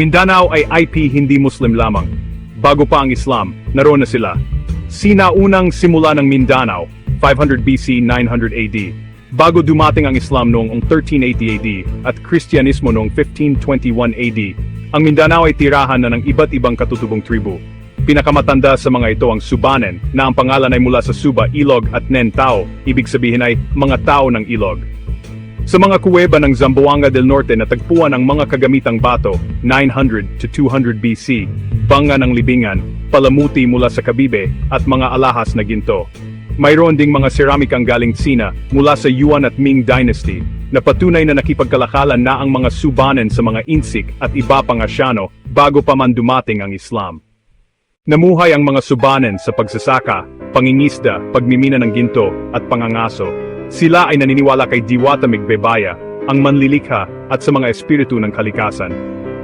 Mindanao ay IP hindi Muslim lamang. Bago pa ang Islam, naroon na sila. Sinaunang simula ng Mindanao, 500 BC 900 AD. Bago dumating ang Islam noong 1380 AD at Kristyanismo noong 1521 AD, ang Mindanao ay tirahan na ng iba't ibang katutubong tribu. Pinakamatanda sa mga ito ang Subanen, na ang pangalan ay mula sa Suba, Ilog at Nen Tao, ibig sabihin ay mga tao ng ilog. Sa mga kuweba ng Zamboanga del Norte natagpuan ang mga kagamitang bato, 900 to 200 BC, banga ng libingan, palamuti mula sa Kabibe, at mga alahas na ginto. Mayroon ding mga seramikang galing Sina mula sa Yuan at Ming Dynasty na patunay na nakipagkalakalan na ang mga Subanen sa mga Insik at iba pang Asyano bago pa man dumating ang Islam. Namuhay ang mga Subanen sa pagsasaka, pangingisda, pagmimina ng ginto, at pangangaso. Sila ay naniniwala kay Diwata Migbebaya, ang manlilikha at sa mga espiritu ng kalikasan.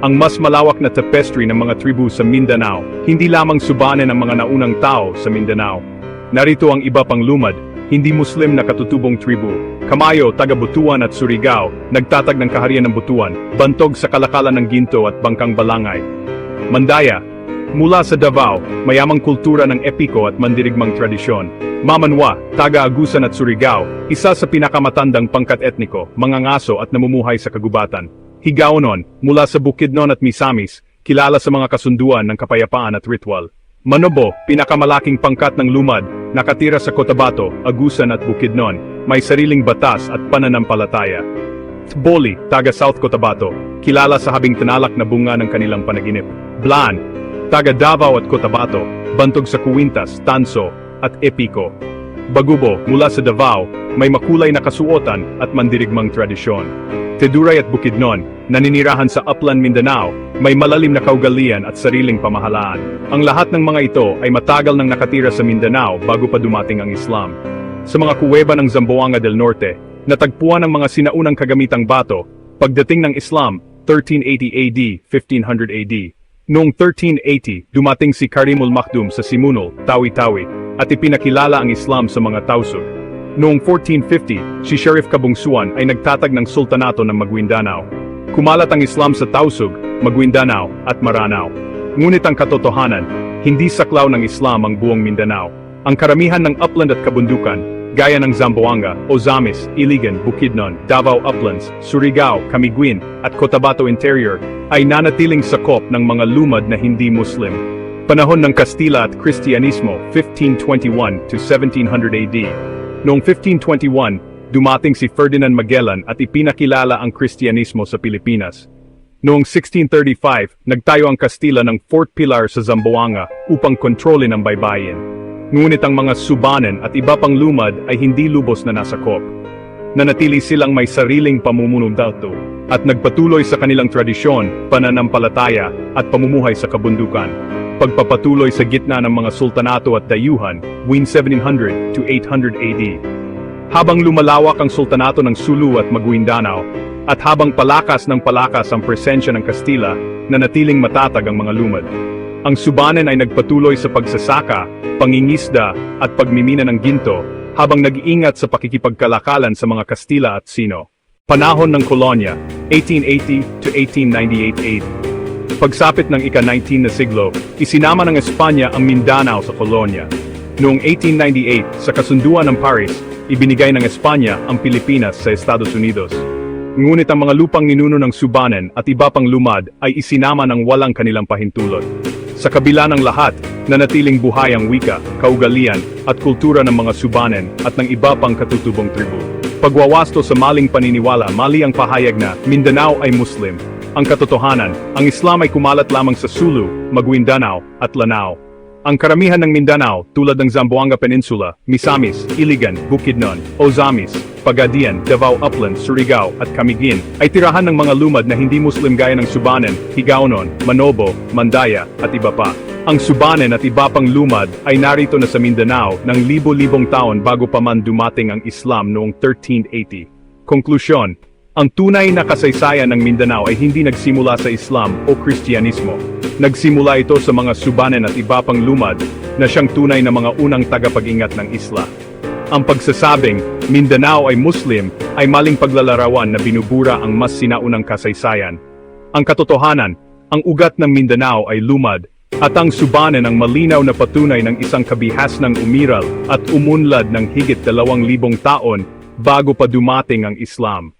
Ang mas malawak na tapestry ng mga tribu sa Mindanao, hindi lamang Subanen ang mga naunang tao sa Mindanao. Narito ang iba pang lumad, hindi Muslim na katutubong tribu. Kamayo, taga Butuan at Surigao, nagtatag ng kaharian ng Butuan, bantog sa kalakalan ng ginto at bangkang balangay. Mandaya, mula sa Davao, mayamang kultura ng epiko at mandirigmang tradisyon. Mamanwa, taga Agusan at Surigao, isa sa pinakamatandang pangkat etniko, mga ngaso at namumuhay sa kagubatan. Higaonon, mula sa Bukidnon at Misamis, kilala sa mga kasunduan ng kapayapaan at ritual. Manobo, pinakamalaking pangkat ng lumad, nakatira sa Cotabato, Agusan at Bukidnon, may sariling batas at pananampalataya. Boli, taga South Cotabato, kilala sa habing tinalak na bunga ng kanilang panaginip. Blan, taga Davao at Cotabato, bantog sa Kuwintas, Tanso, at Epico. Bagubo, mula sa Davao, may makulay na kasuotan at mandirigmang tradisyon. Teduray at Bukidnon, naninirahan sa Upland Mindanao, may malalim na kaugalian at sariling pamahalaan. Ang lahat ng mga ito ay matagal nang nakatira sa Mindanao bago pa dumating ang Islam. Sa mga kuweba ng Zamboanga del Norte, natagpuan ang mga sinaunang kagamitang bato, pagdating ng Islam, 1380 AD, 1500 AD. Noong 1380, dumating si Karimul Makdum sa Simunul, Tawi-Tawi, at ipinakilala ang Islam sa mga Tausug. Noong 1450, si Sheriff Kabungsuan ay nagtatag ng sultanato ng Maguindanao. Kumalat ang Islam sa Tausug, Maguindanao, at Maranao. Ngunit ang katotohanan, hindi saklaw ng Islam ang buong Mindanao. Ang karamihan ng upland at kabundukan, gaya ng Zamboanga, Ozamis, Iligan, Bukidnon, Davao Uplands, Surigao, Camiguin, at Cotabato Interior, ay nanatiling sakop ng mga lumad na hindi Muslim. Panahon ng Kastila at Kristyanismo, 1521 to 1700 AD. Noong 1521, dumating si Ferdinand Magellan at ipinakilala ang Kristyanismo sa Pilipinas. Noong 1635, nagtayo ang Kastila ng Fort Pilar sa Zamboanga upang kontrolin ang baybayin. Ngunit ang mga Subanen at iba pang lumad ay hindi lubos na nasakop. Nanatili silang may sariling pamumunudato at nagpatuloy sa kanilang tradisyon, pananampalataya at pamumuhay sa kabundukan. Pagpapatuloy sa gitna ng mga sultanato at dayuhan, win 700 to 800 AD. Habang lumalawak ang sultanato ng Sulu at Maguindanao, at habang palakas ng palakas ang presensya ng Kastila, nanatiling matatag ang mga lumad. Ang Subanen ay nagpatuloy sa pagsasaka, pangingisda, at pagmimina ng ginto, habang nag-iingat sa pakikipagkalakalan sa mga Kastila at Sino. Panahon ng Kolonya, 1880 to 1898 AD. Pagsapit ng ika-19 na siglo, isinama ng Espanya ang Mindanao sa kolonya. Noong 1898, sa kasunduan ng Paris, ibinigay ng Espanya ang Pilipinas sa Estados Unidos. Ngunit ang mga lupang ninuno ng Subanen at iba pang lumad ay isinama ng walang kanilang pahintulot. Sa kabila ng lahat, nanatiling buhay ang wika, kaugalian, at kultura ng mga Subanen at ng iba pang katutubong tribu. Pagwawasto sa maling paniniwala, mali ang pahayag na Mindanao ay Muslim. Ang katotohanan, ang Islam ay kumalat lamang sa Sulu, Maguindanao, at Lanao. Ang karamihan ng Mindanao, tulad ng Zamboanga Peninsula, Misamis, Iligan, Bukidnon, Ozamis, Pagadian, Davao Uplands, Surigao, at Camiguin, ay tirahan ng mga lumad na hindi Muslim gaya ng Subanen, Higaonon, Manobo, Mandaya, at iba pa. Ang Subanen at iba pang lumad ay narito na sa Mindanao ng libo-libong taon bago pa man dumating ang Islam noong 1380. Konklusyon, ang tunay na kasaysayan ng Mindanao ay hindi nagsimula sa Islam o Kristyanismo. Nagsimula ito sa mga Subanen at iba pang lumad na siyang tunay na mga unang tagapag-ingat ng isla. Ang pagsasabing Mindanao ay Muslim ay maling paglalarawan na binubura ang mas sinaunang kasaysayan. Ang katotohanan, ang ugat ng Mindanao ay lumad, at ang subanen ang malinaw na patunay ng isang kabihasnang umiral at umunlad ng higit dalawang libong taon bago pa dumating ang Islam.